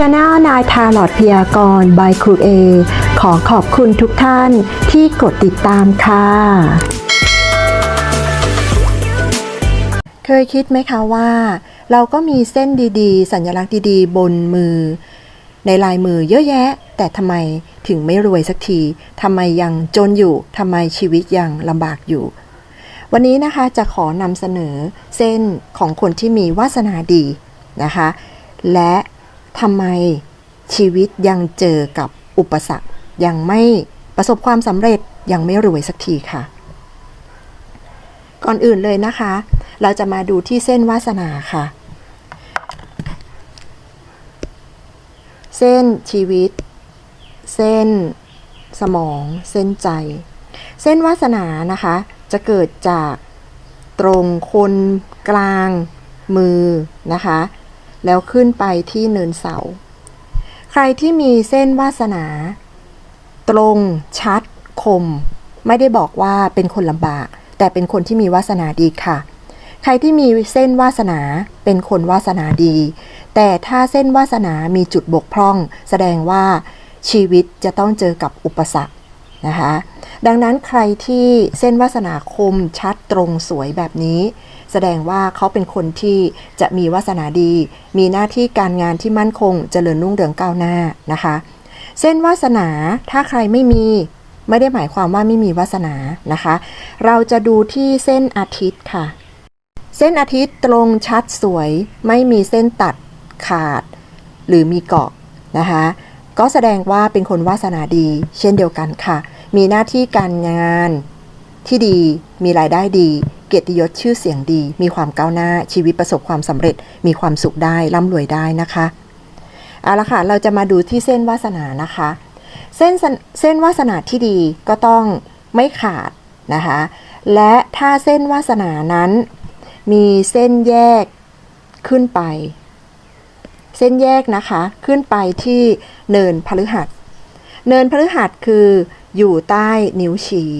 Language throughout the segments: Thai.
Channel นายทาลอดพยากรณ์บายครูเอขอขอบคุณทุกท่านที่กดติดตามค่ะ เคยคิดไหมคะว่า เราก็มีเส้นดีๆ สัญลักษณ์ดีๆ บนมือ ในลายมือเยอะแยะ แต่ทำไมถึงไม่รวยสักทีทำไมยังจนอยู่ทำไมชีวิตยังลำบากอยู่ วันนี้นะคะจะขอนำเสนอเส้นของคนที่มีวาสนาดีนะคะ และ ทำไมชีวิตยังเจอกับอุปสรรค ยังไม่ประสบความสำเร็จยังไม่รวยสักทีค่ะ ก่อนอื่นเลยนะคะ เราจะมาดูที่เส้นวาสนาค่ะ เส้นชีวิต เส้นสมอง เส้นใจ เส้นวาสนานะคะ จะเกิดจากตรงคนกลางมือนะคะ แล้วขึ้นไปที่เนินเสา ใครที่มีเส้นวาสนา ตรงชัด คม ไม่ได้บอกว่าเป็นคนลำบาก แต่เป็นคนที่มีวาสนาดีค่ะ ใครที่มีเส้นวาสนาเป็นคนวาสนาดี แต่ถ้าเส้นวาสนามีจุดบกพร่อง แสดงว่าชีวิตจะต้องเจอกับอุปสรรคนะคะดังนั้นใครที่เส้นวาสนาคมชัดตรงสวยแบบนี้ แสดงว่าเขาเป็นคนที่จะมีวาสนาดี มีหน้าที่การงานที่มั่นคงเจริญรุ่งเรืองก้าวหน้านะคะ เส้นวาสนาถ้าใครไม่มีไม่ได้หมายความว่าไม่มีวาสนานะคะ เราจะดูที่เส้นอาทิตย์ค่ะ เส้นอาทิตย์ตรงชัดสวย ไม่มีเส้นตัดขาด หรือมีเกาะนะคะ ก็แสดงว่าเป็นคนวาสนาดี เช่นเดียวกันค่ะ มีหน้าที่การงาน ที่ดีมีรายได้ดี เกียรติยศชื่อเสียงดี มีความก้าวหน้าชีวิตประสบความสำเร็จ มีความสุขได้ร่ำรวยได้นะคะเอาละค่ะเราจะมาดูที่เส้นวาสนานะคะ เส้นเส้นวาสนาที่ดีก็ต้องไม่ขาดนะคะ และถ้าเส้นวาสนานั้น มีเส้นแยกขึ้นไป เส้นแยกนะคะขึ้นไปที่เนินพฤหัส เนินพฤหัสคืออยู่ใต้นิ้วชี้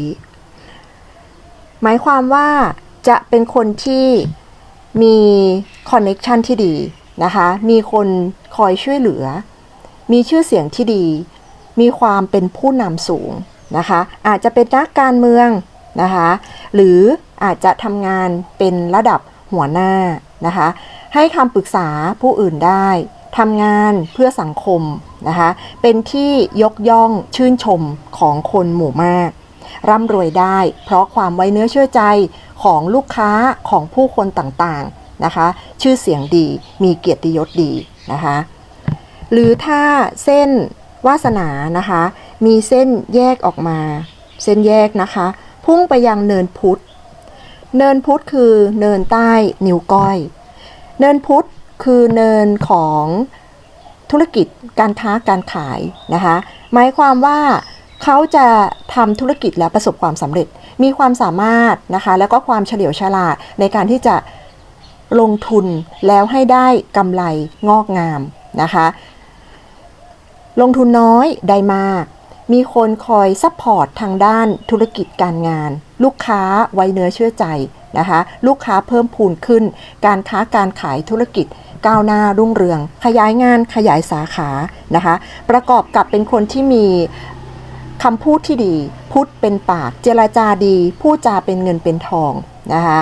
หมายความว่าจะเป็นคนที่มีคอนเน็ชันที่ดีนะคะ มีคนคอยช่วยเหลือ มีชื่อเสียงที่ดี มีความเป็นผู้นำสูงนะคะ อาจจะเป็นนักการเมืองนะคะ หรืออาจจะทำงานเป็นระดับหัวหน้านะคะ ให้คำปรึกษาผู้อื่นได้ทำงานเพื่อสังคมนะคะ เป็นที่ยกย่องชื่นชมของคนหมู่มาก ร่ำรวยได้ เพราะความไว้เนื้อเชื่อใจของลูกค้าของผู้คนต่างๆนะคะ ชื่อเสียงดีมีเกียรติยศดีนะคะ หรือถ้าเส้นวาสนานะคะ มีเส้นแยกออกมา เส้นแยกนะคะ พุ่งไปยังเนินพุทธเนินพุทธคือเนินใต้นิ้วก้อย เนินพุทธคือเนินของธุรกิจการค้าการขายนะคะ หมายความว่า เขาจะทำธุรกิจและประสบความสำเร็จ มีความสามารถนะคะ แล้วก็ความเฉลียวฉลาดในการที่จะลงทุนแล้วให้ได้กำไรงอกงามนะคะ ลงทุนน้อยได้มาก มีคนคอยซัพพอร์ตทางด้านธุรกิจการงาน ลูกค้าไว้เนื้อเชื่อใจนะคะ ลูกค้าเพิ่มพูนขึ้น การค้าการขายธุรกิจก้าวหน้ารุ่งเรือง ขยายงานขยายสาขานะคะ ประกอบกับเป็นคนที่มี คำพูดที่ดี พูดเป็นปาก เจรจาดี พูดจาเป็นเงินเป็นทองนะคะ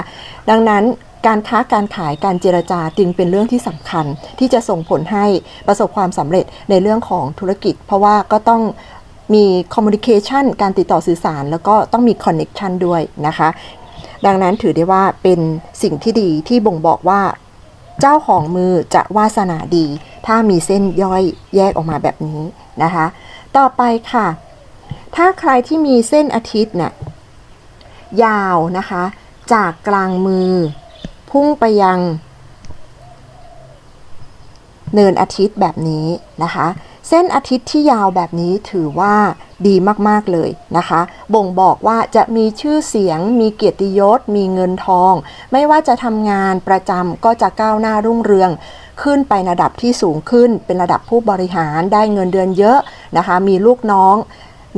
ดังนั้นการค้าการขายการเจรจาจึงเป็นเรื่องที่สำคัญ ที่จะส่งผลให้ประสบความสำเร็จในเรื่องของธุรกิจ เพราะว่าก็ต้องมีคอมมูนิเคชันการติดต่อสื่อสาร แล้วก็ต้องมีคอนเน็ชันด้วยนะคะ ดังนั้นถือได้ว่าเป็นสิ่งที่ดีที่บ่งบอกว่า เจ้าของมือจะวาสนาดี ถ้ามีเส้นย่อยแยกออกมาแบบนี้นะคะ ต่อไปค่ะ ถ้าใครที่มีเส้นอาทิตย์เนี่ยยาวนะคะ จากกลางมือ พุ่งไปยังเนินอาทิตย์แบบนี้นะคะ เส้นอาทิตย์ที่ยาวแบบนี้ถือว่าดีมากๆเลยนะคะ บ่งบอกว่าจะมีชื่อเสียง มีเกียรติยศ มีเงินทอง ไม่ว่าจะทำงานประจำก็จะก้าวหน้ารุ่งเรือง ขึ้นไประดับที่สูงขึ้น เป็นระดับผู้บริหารได้เงินเดือนเยอะนะคะ มีลูกน้อง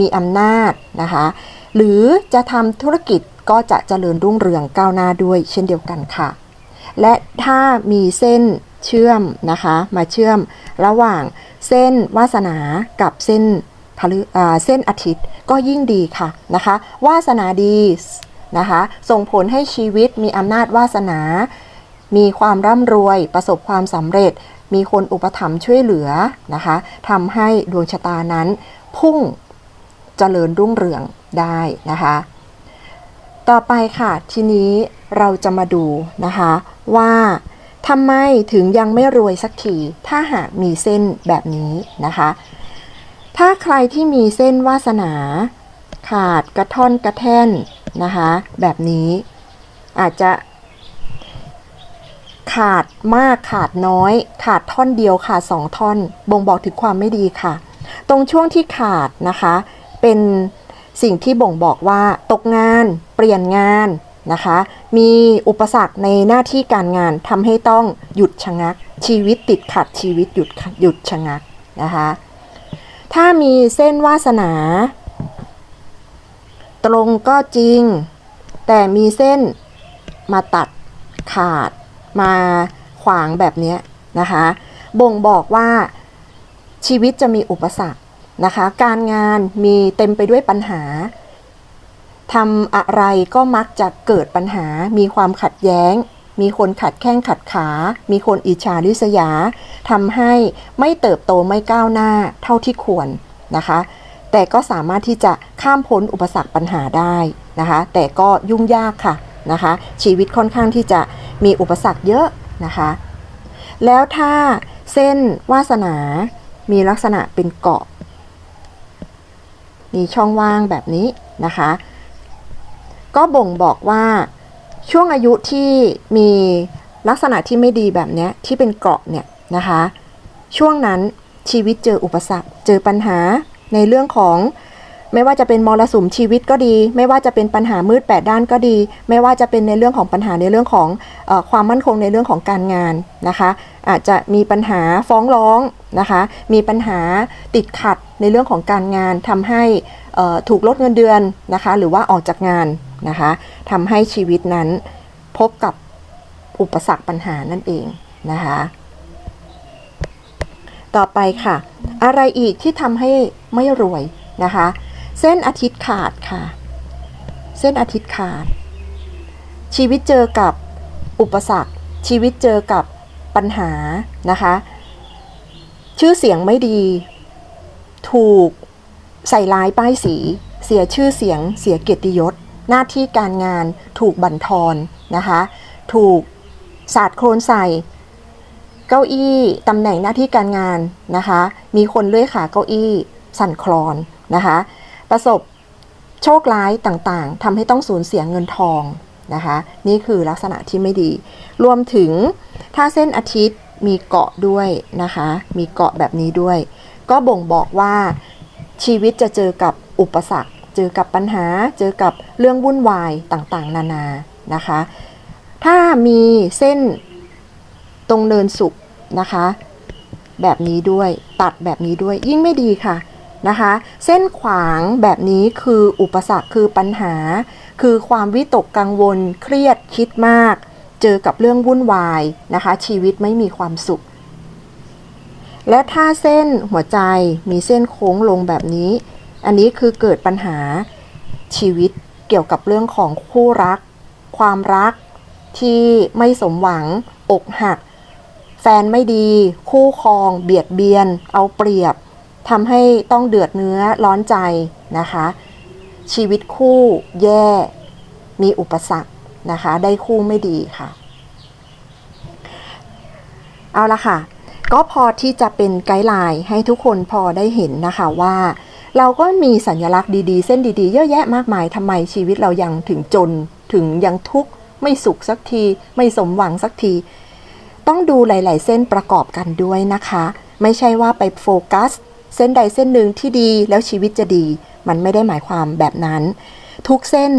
มีอำนาจนะคะ หรือจะทำธุรกิจก็จะเจริญรุ่งเรืองก้าวหน้าด้วยเช่นเดียวกันค่ะ และถ้ามีเส้นเชื่อมนะคะ มาเชื่อมระหว่างเส้นวาสนากับเส้นพฤอ่าเส้นอาทิตย์ก็ยิ่งดีค่ะนะคะ วาสนาดีนะคะ ส่งผลให้ชีวิตมีอำนาจวาสนา มีความร่ำรวยประสบความสำเร็จ มีคนอุปถัมภ์ช่วยเหลือนะคะทำให้ดวงชะตานั้นพุ่ง เจริญรุ่งเรืองได้นะคะ ต่อไปค่ะ ทีนี้เราจะมาดูนะคะว่าทำไมถึงยังไม่รวยสักที ถ้าหากมีเส้นแบบนี้นะคะ ถ้าใครที่มีเส้นวาสนา ขาดกระท่อนกระแท่นนะคะ แบบนี้อาจจะ ขาดมากขาดน้อย ขาดท่อนเดียวขาดสองท่อน บ่งบอกถึงความไม่ดีค่ะ ตรงช่วงที่ขาดนะคะ เป็นสิ่งที่บ่งบอกว่าตกงานเปลี่ยนงานนะคะ มีอุปสรรคในหน้าที่การงานทำให้ต้องหยุดชะงัก ชีวิตติดขัดชีวิตหยุดหยุดชะงักนะคะ ถ้ามีเส้นวาสนา ตรงก็จริง แต่มีเส้นมาตัดขาดมาขวางแบบนี้นะคะ บ่งบอกว่าชีวิตจะมีอุปสรรค นะคะ การงานมีเต็มไปด้วยปัญหาทำอะไรก็มักจะเกิดปัญหา มีความขัดแย้ง มีคนขัดแข้งขัดขา มีคนอิจฉาริษยาทำให้ไม่เติบโตไม่ก้าวหน้าเท่าที่ควรนะคะ แต่ก็สามารถที่จะข้ามพ้นอุปสรรคปัญหาได้นะคะ แต่ก็ยุ่งยากค่ะนะคะ ชีวิตค่อนข้างที่จะมีอุปสรรคเยอะนะคะ แล้วถ้าเส้นวาสนา มีลักษณะเป็นเกาะ มีช่องว่างแบบนี้นะคะ ก็บ่งบอกว่าช่วงอายุที่มีลักษณะที่ไม่ดีแบบนี้ที่เป็นเกาะเนี่ยนะคะ ช่วงนั้นชีวิตเจออุปสรรคเจอปัญหาในเรื่องของ ไม่ว่าจะเป็นมรสุมชีวิตก็ดี ไม่ว่าจะเป็นปัญหามืดแปดด้านก็ดี ไม่ว่าจะเป็นในเรื่องของปัญหาในเรื่องของอความมั่นคงในเรื่องของการงานนะคะ อาจจะมีปัญหาฟ้องร้องนะคะ มีปัญหาติดขัดในเรื่องของการงานทำให้ถูกลดเงินเดือนนะคะ หรือว่าออกจากงานนะคะทำให้ชีวิตนั้นพบกับอุปสรรคปัญหานั่นเองนะคะ ต่อไปค่ะ อะไรอีกที่ทำให้ไม่รวยนะคะ เส้นอาทิตย์ขาดค่ะ เส้นอาทิตย์ขาด ชีวิตเจอกับอุปสรรค ชีวิตเจอกับปัญหานะคะ ชื่อเสียงไม่ดี ถูกใส่ร้ายป้ายสี เสียชื่อเสียง เสียเกียรติยศ หน้าที่การงานถูกบั่นทอนนะคะ ถูกสาดโคลนใส่ เก้าอี้ตำแหน่งหน้าที่การงานนะคะ มีคนเลื่อยขาเก้าอี้สั่นคลอนนะคะ ประสบโชคร้ายต่างๆทำให้ต้องสูญเสียเงินทองนะคะ นี่คือลักษณะที่ไม่ดี รวมถึงถ้าเส้นอาทิตย์มีเกาะด้วยนะคะ มีเกาะแบบนี้ด้วย ก็บ่งบอกว่าชีวิตจะเจอกับอุปสรรค เจอกับปัญหา เจอกับเรื่องวุ่นวายต่างๆ นานานะคะ ถ้ามีเส้นตรงเนินสุขนะคะ แบบนี้ด้วยตัดแบบนี้ด้วยยิ่งไม่ดีค่ะ นะคะ เส้นขวางแบบนี้คืออุปสรรคคือปัญหา คือความวิตกกังวลเครียดคิดมาก เจอกับเรื่องวุ่นวายนะคะ ชีวิตไม่มีความสุข และถ้าเส้นหัวใจมีเส้นโค้งลงแบบนี้ อันนี้คือเกิดปัญหาชีวิตเกี่ยวกับเรื่องของคู่รัก ความรักที่ไม่สมหวัง อกหัก แฟนไม่ดี คู่ครอง เบียดเบียน เอาเปรียบ ทำให้ต้องเดือดเนื้อร้อนใจนะคะ ชีวิตคู่แย่ มีอุปสรรคนะคะ ได้คู่ไม่ดีค่ะ เอาละค่ะ ก็พอที่จะเป็นไกด์ไลน์ให้ทุกคนพอได้เห็นนะคะว่า เราก็มีสัญลักษณ์ดีๆ เส้นดีๆ เยอะแยะมากมายทำไมชีวิตเรายังถึงจนถึงยังทุกข์ไม่สุขสักที ไม่สมหวังสักที ต้องดูหลาย ๆ เส้นประกอบกันด้วยนะคะ ไม่ใช่ว่าไปโฟกัส เส้นใดเส้นหนึ่งที่ดีแล้วชีวิตจะดี มันไม่ได้หมายความแบบนั้น ทุกเส้น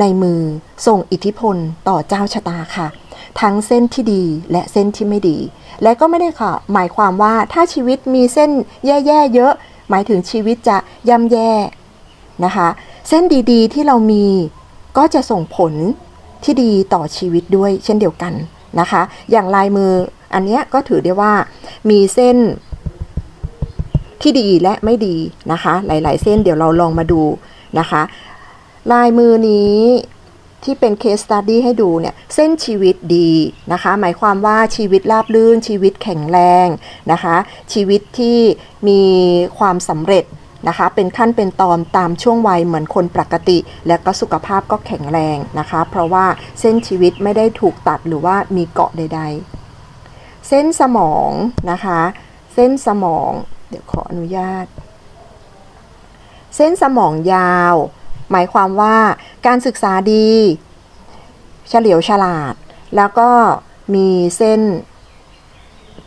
ในมือส่งอิทธิพลต่อเจ้าชะตาค่ะ ทั้งเส้นที่ดีและเส้นที่ไม่ดี และก็ไม่ได้ค่ะ หมายความว่าถ้าชีวิตมีเส้นแย่ๆเยอะ หมายถึงชีวิตจะย่ำแย่นะคะ เส้นดีๆที่เรามีก็จะส่งผลที่ดีต่อชีวิตด้วยเช่นเดียวกันนะคะ อย่างลายมืออันนี้ก็ถือได้ว่ามีเส้น ที่ดีและไม่ดีนะคะ หลาย ๆ เส้นเดี๋ยวเราลองมาดูนะคะ ลายมือนี้ที่เป็นเคสตัดดี้ให้ดูเนี่ย เส้นชีวิตดีนะคะ หมายความว่าชีวิตราบรื่น ชีวิตแข็งแรงนะคะ ชีวิตที่มีความสำเร็จนะคะ เป็นขั้นเป็นตอนตามช่วงวัยเหมือนคนปกติ และก็สุขภาพก็แข็งแรงนะคะ เพราะว่าเส้นชีวิตไม่ได้ถูกตัดหรือว่ามีเกาะใด ๆ เส้นสมองนะคะ เส้นสมอง ดี๋ยวขออนุญาต เส้นสมองยาว หมายความว่าการศึกษาดี เฉลียวฉลาด แล้วก็มีเส้น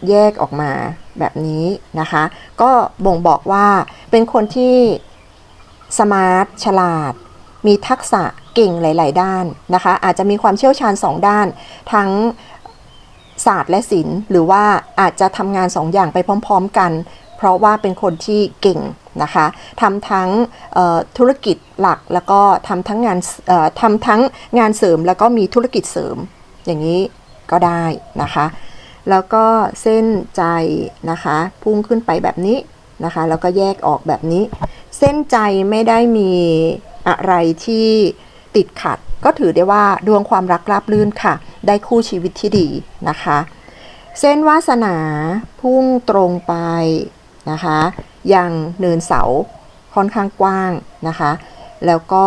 แยกออกมาแบบนี้นะคะ ก็บ่งบอกว่าเป็นคนที่สมาร์ทฉลาด มีทักษะเก่งหลาย ๆ ด้านนะคะ อาจจะมีความเชี่ยวชาญ 2 ด้าน ทั้งศาสตร์และศิลป์ หรือว่าอาจจะทำงาน 2 อย่างไปพร้อม ๆ กัน เพราะว่าเป็นคนที่เก่งนะคะทำทั้งธุรกิจหลักแล้วก็ทำทั้งงานทำทั้งงานเสริมแล้วก็มีธุรกิจเสริมอย่างนี้ก็ได้นะคะ แล้วก็เส้นใจนะคะพุ่งขึ้นไปแบบนี้นะคะแล้วก็แยกออกแบบนี้ เส้นใจไม่ได้มีอะไรที่ติดขัด ก็ถือได้ว่าดวงความรักราบรื่นค่ะ ได้คู่ชีวิตที่ดีนะคะ เส้นวาสนาพุ่งตรงไป นะคะยังเนินเสาค่อนข้างกว้างนะคะ แล้วก็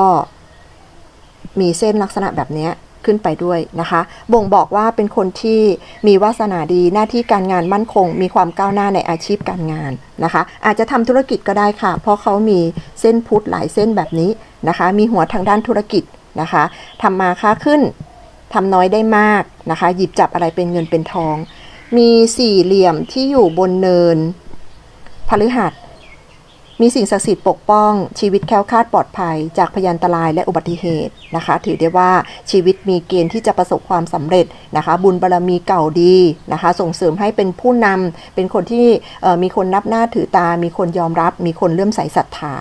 มีเส้นลักษณะแบบนี้ขึ้นไปด้วยนะคะ บ่งบอกว่าเป็นคนที่มีวาสนาดีหน้าที่การงานมั่นคง มีความก้าวหน้าในอาชีพการงานนะคะ อาจจะทำธุรกิจก็ได้ค่ะ เพราะเขามีเส้นพุทธหลายเส้นแบบนี้นะคะ มีหัวทางด้านธุรกิจนะคะทำมาค้าขึ้นทำน้อยได้มากนะคะ หยิบจับอะไรเป็นเงินเป็นทอง มีสี่เหลี่ยมที่อยู่บนเนิน พฤหัส มีสิ่งศักดิ์สิทธิ์ปกป้องชีวิตแคล้วคลาดปลอดภัย จากพยันตรายและอุบัติเหตุนะคะ ถือได้ว่าชีวิตมีเกณฑ์ที่จะประสบความสำเร็จนะคะ บุญบารรมีเก่าดีนะคะ ส่งเสริมให้เป็นผู้นำเป็นคนที่มีคนนับหน้าถือตา มีคนยอมรับ มีคนเลื่อมใสศรัทธา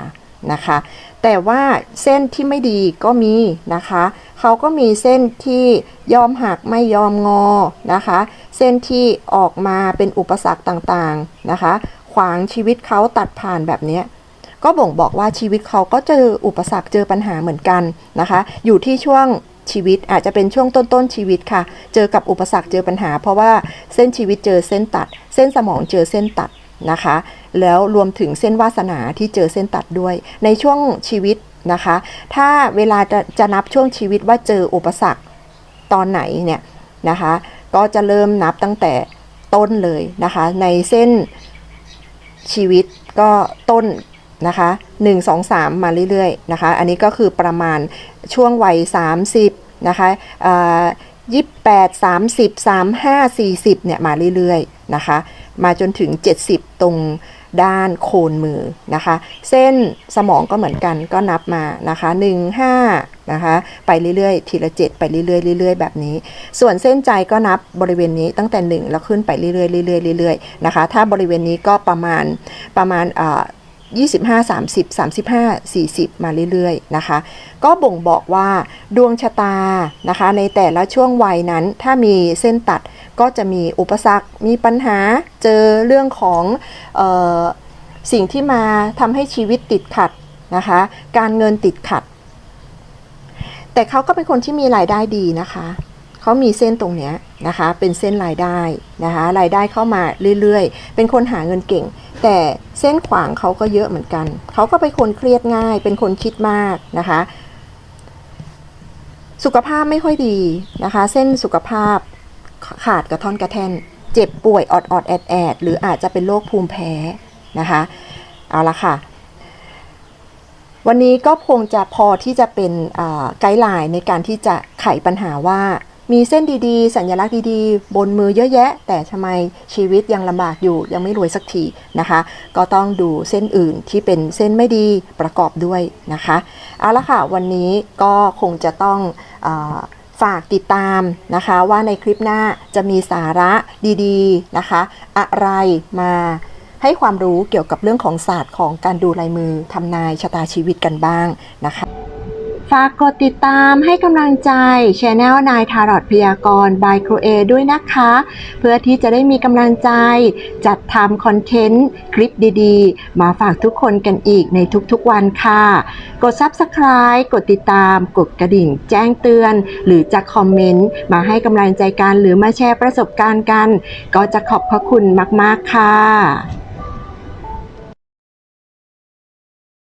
นะคะแต่ว่าเส้นที่ไม่ดีก็มีนะคะ เขาก็มีเส้นที่ยอมหักไม่ยอมงอนะคะ เส้นที่ออกมาเป็นอุปสรรคต่างๆนะคะางชีวิตเขาตัดผ่านแบบนี้ก็บ่งบอกว่าชีวิตเขาก็เจออุปสรรคเจอปัญหาเหมือนกันนะคะ อยู่ที่ช่วงชีวิตอาจจะเป็นช่วงต้นๆชีวิตค่ะ เจอกับอุปสรรคเจอปัญหา เพราะว่าเส้นชีวิตเจอเส้นตัด เส้นสมองเจอเส้นตัดนะคะ แล้วรวมถึงเส้นวาสนาที่เจอเส้นตัดด้วย ในช่วงชีวิตนะคะ ถ้าเวลาจะจะนับช่วงชีวิตว่าเจออุปสรรคตอนไหนเนี่ยนะคะ ก็จะเริ่มนับตั้งแต่ต้นเลยนะคะ ในเส้น ชีวิตก็ต้นนะคะ1 2 3 มาเรื่อยๆนะคะอันนี้ก็คือประมาณช่วงวัย 30นะคะยี่สิบแปดสามสิบสามห้าสี่สิบเนี่ยมาเรื่อยๆนะคะ มาจนถึง 70 ตรงด้านโคนมือนะคะ เส้นสมองก็เหมือนกันก็นับมานะคะ1 5 นะคะไปเรื่อยๆ ทีละ7ไปเรื่อยๆเรื่อยๆ แบบนี้ ส่วนเส้นใจก็นับบริเวณนี้ตั้งแต่ 1 แล้วขึ้นไปเรื่อยๆเรื่อยๆเรื่อยๆนะคะถ้าบริเวณนี้ก็ประมาณประมาณอ่า25 30 35 40 มาเรื่อยๆนะคะ ก็บ่งบอกว่าดวงชะตานะคะ ในแต่ละช่วงวัยนั้นถ้ามีเส้นตัดก็จะมีอุปสรรค มีปัญหาเจอเรื่องของออสิ่งที่มาทำให้ชีวิตติดขัดนะคะ การเงินติดขัด แต่เขาก็เป็นคนที่มีรายได้ดีนะคะเขามีเส้นตรงเนี้ยนะคะ เป็นเส้นรายได้นะคะ รายได้เข้ามาเรื่อยๆ เป็นคนหาเงินเก่ง แต่เส้นขวางเขาก็เยอะเหมือนกัน เขาก็เป็นคนเครียดง่าย เป็นคนคิดมากนะคะ สุขภาพไม่ค่อยดีนะคะ เส้นสุขภาพขาดกระท่อนกระแท่น เจ็บป่วยออดออดแอดแอดหรืออาจจะเป็นโรคภูมิแพ้นะคะ เอาละค่ะ วันนี้ก็คงจะพอที่จะเป็นไกด์ไลน์ในการที่จะไขปัญหาว่ามีเส้นดีๆ สัญลักษณ์ดีๆ บนมือเยอะแยะ แต่ทำไมชีวิตยังลำบากอยู่ยังไม่รวยสักทีนะคะ ก็ต้องดูเส้นอื่นที่เป็นเส้นไม่ดีประกอบด้วยนะคะเอาละค่ะวันนี้ก็คงจะต้องอฝากติดตามนะคะว่าในคลิปหน้าจะมีสาระดีๆนะคะ อะไรมา ให้ความรู้เกี่ยวกับเรื่องของศาสตร์ของการดูลายมือทำนายชะตาชีวิตกันบ้างนะคะ ฝากกดติดตามให้กำลังใจช anel นายทารอดพยากรณ์ by ครูเอด้วยนะคะ เพื่อที่จะได้มีกำลังใจ จัดทำคอนเทนต์ คลิปดีๆ มาฝากทุกคนกันอีกในทุกๆวันค่ะ กด Subscribe กดติดตาม กดกระดิ่ง แจ้งเตือน หรือจะคอมเมนต์ มาให้กำลังใจกันหรือมาแชร์ประสบการณ์กัน ก็จะขอบพระคุณมากๆค่ะ